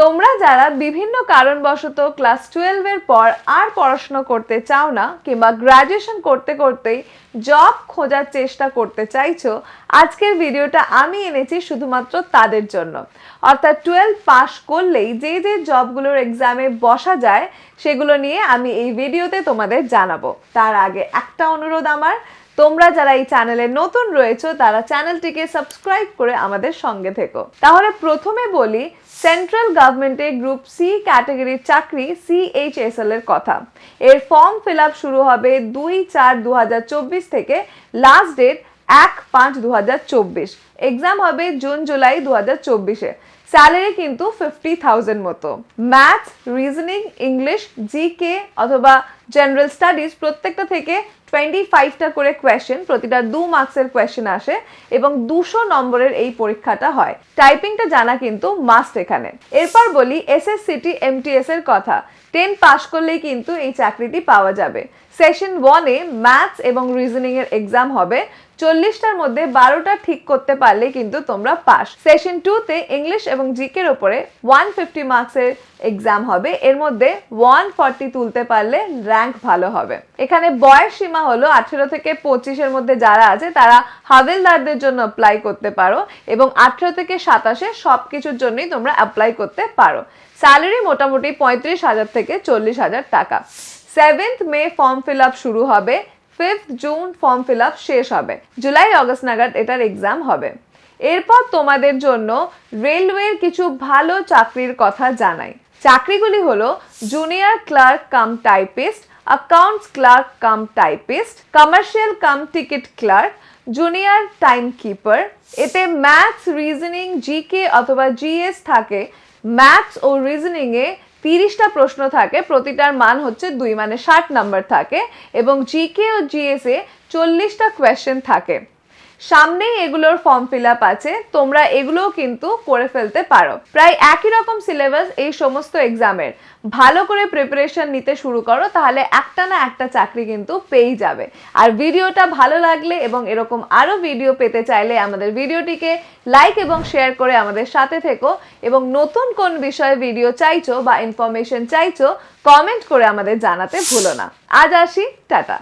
তোমরা যারা বিভিন্ন কারণবশত ক্লাস টুয়েলভের পর আর পড়াশুনো করতে চাও না, কিংবা গ্র্যাজুয়েশন করতে করতেই জব খোঁজার চেষ্টা করতে চাইছো, আজকের ভিডিওটা আমি এনেছি শুধুমাত্র তাদের জন্য। অর্থাৎ টুয়েলভ পাস করলেই যে যে জবগুলোর এক্সামে বসা যায়, সেগুলো নিয়ে আমি এই ভিডিওতে তোমাদের জানাব। তার আগে একটা অনুরোধ আমার তোমরা যারা এই চ্যানেলে নতুন রয়েছো, তারা চ্যানেলটিকে সাবস্ক্রাইব করে আমাদের সঙ্গে থেকো। তাহলে প্রথমে বলি, সেন্ট্রাল গভর্নমেন্টের গ্রুপ সি ক্যাটাগরির চাকরি সিএইচএসএল এর কথা। এর ফর্ম ফিল শুরু হবে দুই চার দু থেকে। লাস্ট ডেট এক পাঁচ দু এক্সাম হবে জুন জুলাই দু হাজার চব্বিশে। স্যালারি কিন্তু ফিফটি থাউজেন্ড মতো। ম্যাথস রিজনিং ইংলিশ জিকে অথবা জেনারেল স্টাডিজ প্রত্যেকটা থেকে টোয়েন্টি ফাইভটা করে কোয়েশ্চেন প্রতিটা দু মার্কসের কোয়েশ্চেন আসে এবং দুশো নম্বরের এই পরীক্ষাটা হয়। টাইপিংটা জানা কিন্তু মাস্ট এখানে। এরপর বলি এসএসসিটি এমটিএস এর কথা। টেন পাস করলেই কিন্তু এই চাকরিটি পাওয়া যাবে। সেশন ওয়ানে ম্যাথস এবং রিজনিং এর এক্সাম হবে। চল্লিশটার মধ্যে বারোটা ঠিক করতে পারলে কিন্তু তোমরা পাস সেশন টুতে ইংলিশ এবং জিকের ওপরে ওয়ান ফিফটি মার্কসের এক্সাম হবে। এর মধ্যে ওয়ান ফর্টি তুলতে পারলে র্যাঙ্ক ভালো হবে। এখানে বয়স সীমা হলো আঠেরো থেকে পঁচিশের মধ্যে যারা আছে, তারা হাভেলদারদের জন্য অ্যাপ্লাই করতে পারো এবং আঠেরো থেকে সাতাশে সব কিছুর জন্যই তোমরা অ্যাপ্লাই করতে পারো। স্যালারি মোটামুটি পঁয়ত্রিশ হাজার থেকে চল্লিশ হাজার টাকা। Seventh May form fill up শুরু হবে। Fifth June form fill up শেষ হবে। জুলাই, অগস্ট নাগাদ এটার এক্সাম হবে। এরপর তোমাদের জন্য রেলওয়ের কিছু ভালো চাকরির কথা জানাই। চাকরিগুলি হলো junior clerk cum typist accounts clerk cum typist commercial cum ticket clerk junior time keeper এতে ম্যাথস রিজনিং জিকে অথবা জিএস থাকে। ম্যাথস ও রিজনিংয়ে তিরিশটা প্রশ্ন থাকে, প্রতিটার মান হচ্ছে দুই মানে ষাট নাম্বার থাকে এবং জিকে ও জিএসএ চল্লিশটা কোয়েশ্চেন থাকে। সামনেই এগুলোর ফর্ম ফিল আপ আছে, তোমরা এগুলোও কিন্তু করে ফেলতে পারো। প্রায় একই রকম সিলেবাস এই সমস্ত এক্সামের ভালো করে প্রিপারেশন নিতে শুরু করো, তাহলে একটা না একটা চাকরি কিন্তু পেয়েই যাবে। আর ভিডিওটা ভালো লাগলে এবং এরকম আরও ভিডিও পেতে চাইলে আমাদের ভিডিওটিকে লাইক এবং শেয়ার করে আমাদের সাথে থেকো এবং নতুন কোন বিষয়ে ভিডিও চাইছো বা ইনফরমেশন চাইছো কমেন্ট করে আমাদের জানাতে ভুলো না। আজ আসি, টাটা।